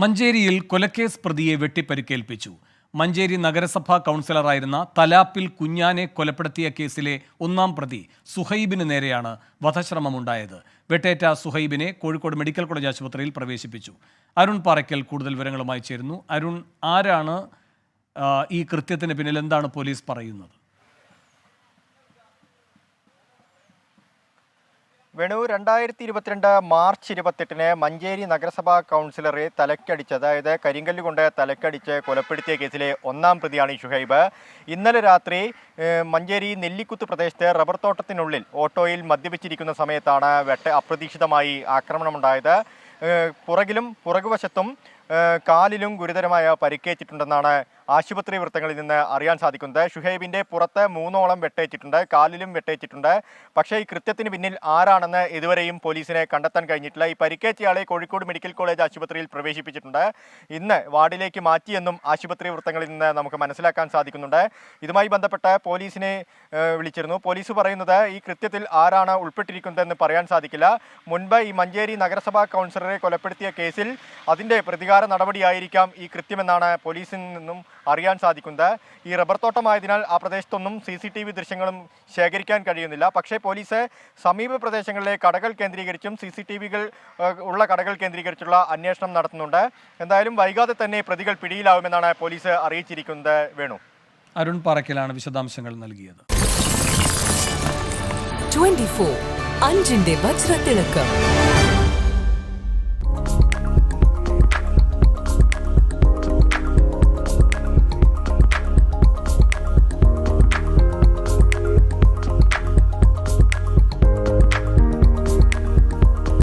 മഞ്ചേരിയിൽ കൊലക്കേസ് പ്രതിയെ വെട്ടിപ്പരിക്കേൽപ്പിച്ചു. മഞ്ചേരി നഗരസഭാ കൗൺസിലറായിരുന്ന തലാപ്പിൽ കുഞ്ഞാനെ കൊലപ്പെടുത്തിയ കേസിലെ ഒന്നാം പ്രതി സുഹൈബിന് നേരെയാണ് വധശ്രമമുണ്ടായത്. വെട്ടേറ്റ സുഹൈബിനെ കോഴിക്കോട് മെഡിക്കൽ കോളേജ് ആശുപത്രിയിൽ പ്രവേശിപ്പിച്ചു. അരുൺ പാറയ്ക്കൽ കൂടുതൽ വിവരങ്ങളുമായി ചേരുന്നു. അരുൺ ആരാണ് ഈ കൃത്യത്തിന് പിന്നിൽ? എന്താണ് പോലീസ് പറയുന്നത്? വേണു രണ്ടായിരത്തി ഇരുപത്തിരണ്ട് മാർച്ച് ഇരുപത്തെട്ടിന് മഞ്ചേരി നഗരസഭാ കൗൺസിലറെ തലക്കടിച്ച് അതായത് കരിങ്കല്ല് കൊണ്ട് തലക്കടിച്ച് കൊലപ്പെടുത്തിയ കേസിലെ ഒന്നാം പ്രതിയാണ് ഈ ഷുഹൈബ്. ഇന്നലെ രാത്രി മഞ്ചേരി നെല്ലിക്കുത്ത് പ്രദേശത്ത് റബ്ബർ തോട്ടത്തിനുള്ളിൽ ഓട്ടോയിൽ മദ്യപിച്ചിരിക്കുന്ന സമയത്താണ് വെട്ട അപ്രതീക്ഷിതമായി ആക്രമണമുണ്ടായത്. പുറകിലും പുറകുവശത്തും കാലിലും ഗുരുതരമായ പരിക്കേറ്റിട്ടുണ്ടെന്നാണ് ആശുപത്രി വൃത്തങ്ങളിൽ നിന്ന് അറിയാൻ സാധിക്കുന്നത്. ഷുഹൈബിന്റെ പുറത്ത് മൂന്നോളം വെട്ടേറ്റിട്ടുണ്ട് കാലിലും വെട്ടേറ്റിട്ടുണ്ട്. പക്ഷേ ഈ കൃത്യത്തിന് പിന്നിൽ ആരാണെന്ന് ഇതുവരെയും പോലീസിനെ കണ്ടെത്താൻ കഴിഞ്ഞിട്ടില്ല. ഈ പരിക്കേറ്റയാളെ കോഴിക്കോട് മെഡിക്കൽ കോളേജ് ആശുപത്രിയിൽ പ്രവേശിപ്പിച്ചിട്ടുണ്ട്. ഇന്ന് വാർഡിലേക്ക് മാറ്റിയെന്നും ആശുപത്രി വൃത്തങ്ങളിൽ നിന്ന് നമുക്ക് മനസ്സിലാക്കാൻ സാധിക്കുന്നുണ്ട്. ഇതുമായി ബന്ധപ്പെട്ട് പോലീസിനെ വിളിച്ചിരുന്നു. പോലീസ് പറയുന്നത് ഈ കൃത്യത്തിൽ ആരാണ് ഉൾപ്പെട്ടിരിക്കുന്നതെന്ന് പറയാൻ സാധിക്കില്ല. മുൻപ് ഈ മഞ്ചേരി നഗരസഭാ കൗൺസിലറെ കൊലപ്പെടുത്തിയ കേസിൽ അതിന്റെ പ്രതികാര നടപടിയായിരിക്കാം ഈ കൃത്യമെന്നാണ് പോലീസിൽ നിന്നും അറിയാൻ സാധിക്കുന്നത്. ഈ റബ്ബർ തോട്ടമായതിനാൽ ആ പ്രദേശത്തൊന്നും സി സി ടി വി ദൃശ്യങ്ങളും ശേഖരിക്കാൻ കഴിയുന്നില്ല. പക്ഷേ പോലീസ് സമീപ പ്രദേശങ്ങളിലെ കടകൾ കേന്ദ്രീകരിച്ചും സി സി ടി വികൾ ഉള്ള കടകൾ കേന്ദ്രീകരിച്ചുള്ള അന്വേഷണം നടത്തുന്നുണ്ട്. എന്തായാലും വൈകാതെ തന്നെ പ്രതികൾ പിടിയിലാവുമെന്നാണ് പോലീസ് അറിയിച്ചിരിക്കുന്നത്. വേണു. അരുൺ പറക്കലാണ് വിശദാംശങ്ങൾ നൽകിയത്. 24 അഞ്ചിന്റെ വജ്രത്തിളക്കം.